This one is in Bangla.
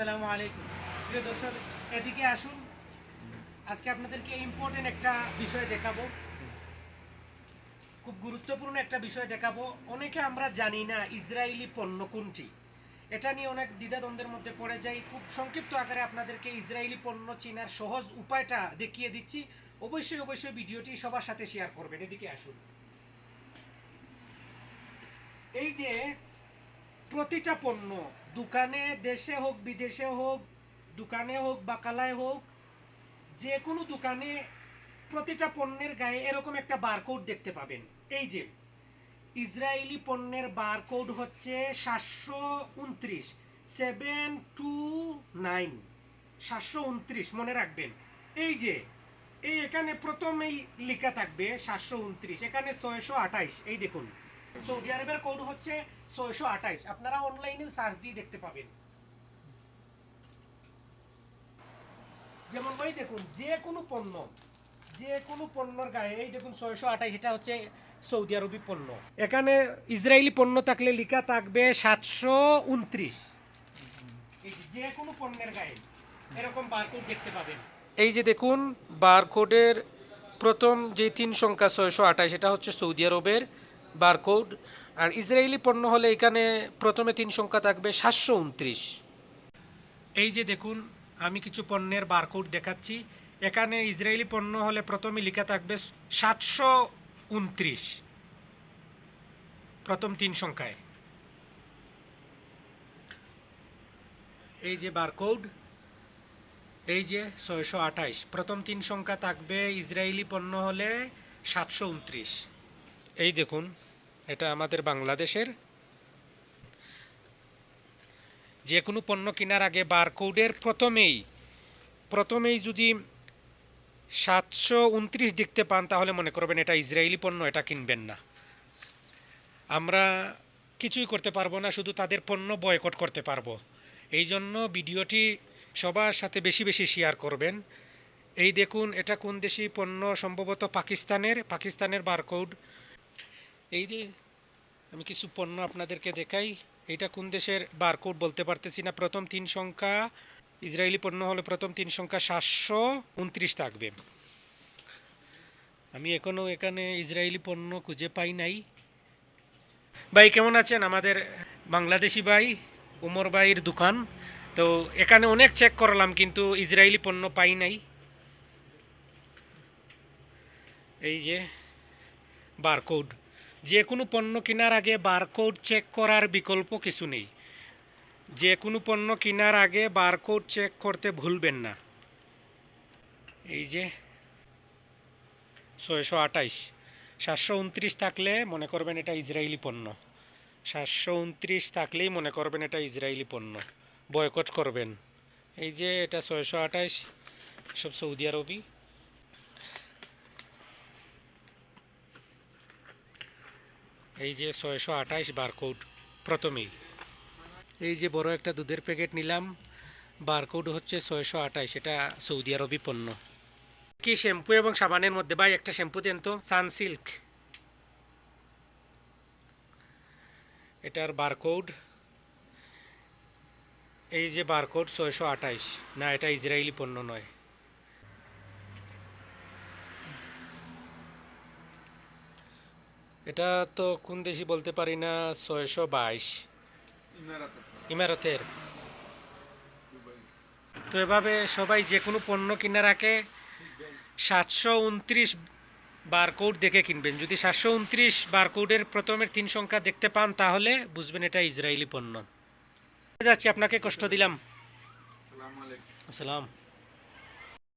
আসসালামু আলাইকুম। প্রিয় দর্শক, এদিকে আসুন। আজকে আপনাদেরকে ইম্পর্টেন্ট একটা বিষয় দেখাবো। খুব গুরুত্বপূর্ণ একটা বিষয় দেখাবো। অনেকে আমরা জানি না ইসরায়েলি পণ্য কোনটি। এটা নিয়ে অনেক দ্বিধাদ্বন্দ্বের মধ্যে পড়ে খুব সংক্ষিপ্ত আকারে আপনাদেরকে ইসরায়েলি পণ্য চেনার সহজ উপায়টা দেখিয়ে দিচ্ছি। অবশ্যই অবশ্যই ভিডিওটি সবার সাথে শেয়ার করবেন। এদিকে আসুন। এই যে প্রতিটা পণ্য, দোকানে, দেশে হোক, বিদেশে হোক, দোকানে হোক বাকালায় হোক যে কোনো দোকানে প্রতিটা পণ্যের গায়ে এরকম একটা বারকোড দেখতে পাবেন। এই যে, ইসরায়েলি পণ্যের বারকোড হচ্ছে সাতশো উনত্রিশ, সেভেন টু নাইন, সাতশো উনত্রিশ, মনে রাখবেন। এই যে, এই এখানে প্রথমেই লেখা থাকবে সাতশো উনত্রিশ, এখানে ছয়শো আঠাইশ, এই দেখুন। সৌদি আরবের কোড হচ্ছে ছয়শো আঠাইশ। আপনারা অনলাইনে সার্চ দিয়ে দেখতে পাবেন। যেমন ওই দেখুন, যে কোনো পণ্য, যে কোনো পণ্যর গায়ে এই দেখুন ছয়শো আঠাইশ, এটা হচ্ছে সৌদি আরবি পণ্য। এখানে ইসরায়েলি পণ্য থাকলে লেখা থাকবে সাতশো উনত্রিশ। যে কোনো পণ্যের গায়ে, এরকম বারকোড দেখতে পাবেন। এই যে দেখুন বারকোডের প্রথম যে তিন সংখ্যা ছয়শো আঠাশ এটা হচ্ছে সৌদি আরবের বারকোড আর ইসরায়েলি পণ্য হলে এখানে প্রথমে তিন সংখ্যা থাকবে সাতশো উনত্রিশ। এই যে দেখুন আমি কিছু পণ্যের বারকোড দেখাচ্ছি। এখানে ইসরায়েলি পণ্য হলে প্রথমে লেখা থাকবে সাতশো উনত্রিশ। প্রথম তিন সংখ্যায়। এই যে বারকোড এই যে ছয়শো আঠাইশ। প্রথম তিন সংখ্যা থাকবে ইসরায়েলি পণ্য হলে সাতশো উনত্রিশ। এই দেখুন এটা আমাদের বাংলাদেশের। যে কোনো পণ্য কেনার আগে বারকোডের প্রথমেই প্রথমেই যদি সাতশো উনত্রিশ দেখতে পান, তাহলে মনে করবেন এটা ইসরায়েলি পণ্য, এটা কিনবেন না। আমরা কিছুই করতে পারব না, শুধু তাদের পণ্য বয়কট করতে পারব। এই জন্য ভিডিওটি সবার সাথে বেশি বেশি শেয়ার করবেন। এই দেখুন, এটা কোন দেশি পণ্য, সম্ভবত পাকিস্তানের পাকিস্তানের বারকোড এই যে আমি কিছু পণ্য আপনাদেরকে দেখাই, এটা কোন দেশের বারকোড বলতে পারতেছি না। প্রথম তিন সংখ্যা, ইসরায়েলি পণ্য হলে প্রথম তিন সংখ্যা সাতশো উনত্রিশ থাকবে। আমি এখনও এখানে ইসরায়েলি পণ্য খুঁজে পাই নাই। ভাই, কেমন আছেন? আমাদের বাংলাদেশি ভাই উমর ভাইয়ের দোকান। তো এখানে অনেক চেক করলাম, কিন্তু ইসরায়েলি পণ্য পাই নাই। এই যে বারকোড যে কোনো পণ্য কেনার আগে বারকোড চেক করার বিকল্প কিছু নেই। যে কোনো পণ্য কেনার আগে বারকোড চেক করতে ভুলবেন না। এই যে, ছয়শো আঠাইশ। সাতশো উনত্রিশ থাকলে মনে করবেন এটা ইসরায়েলি পণ্য। সাতশো উনত্রিশ থাকলেই মনে করবেন এটা ইসরায়েলি পণ্য। বয়কট করবেন। এই যে, এটা ছয়শো আঠাইশ। সব সৌদি আরবি। এই যে ছয়শো আঠাইশ বারকোড প্রথমেই এই। যে বড় একটা দুধের প্যাকেট নিলাম, বারকোড হচ্ছে ছয়শো আঠাইশ, এটা সৌদি আরবি পণ্য। কি শ্যাম্পু এবং সাবানের মধ্যে? ভাই, একটা শ্যাম্পু দেন তো সানসিল্ক এটার বারকোড। এই যে বারকোড ছয়শো আঠাইশ, না, এটা ইসরায়েলি পণ্য নয়। এটা তো কোন দেশি বলতে পারি না ছয়শো বাইশ। ইমারতের। তো এভাবে সবাই যে কোনো পণ্য কেনার আগে সাতশো উনত্রিশ বারকোড দেখে কিনবেন। যদি সাতশো উনত্রিশ বারকোডের প্রথমের তিন সংখ্যা দেখতে পান তাহলে বুঝবেন এটা ইসরায়েলি পণ্য। যাচ্ছি আপনাকে কষ্ট দিলাম। আসসালাম।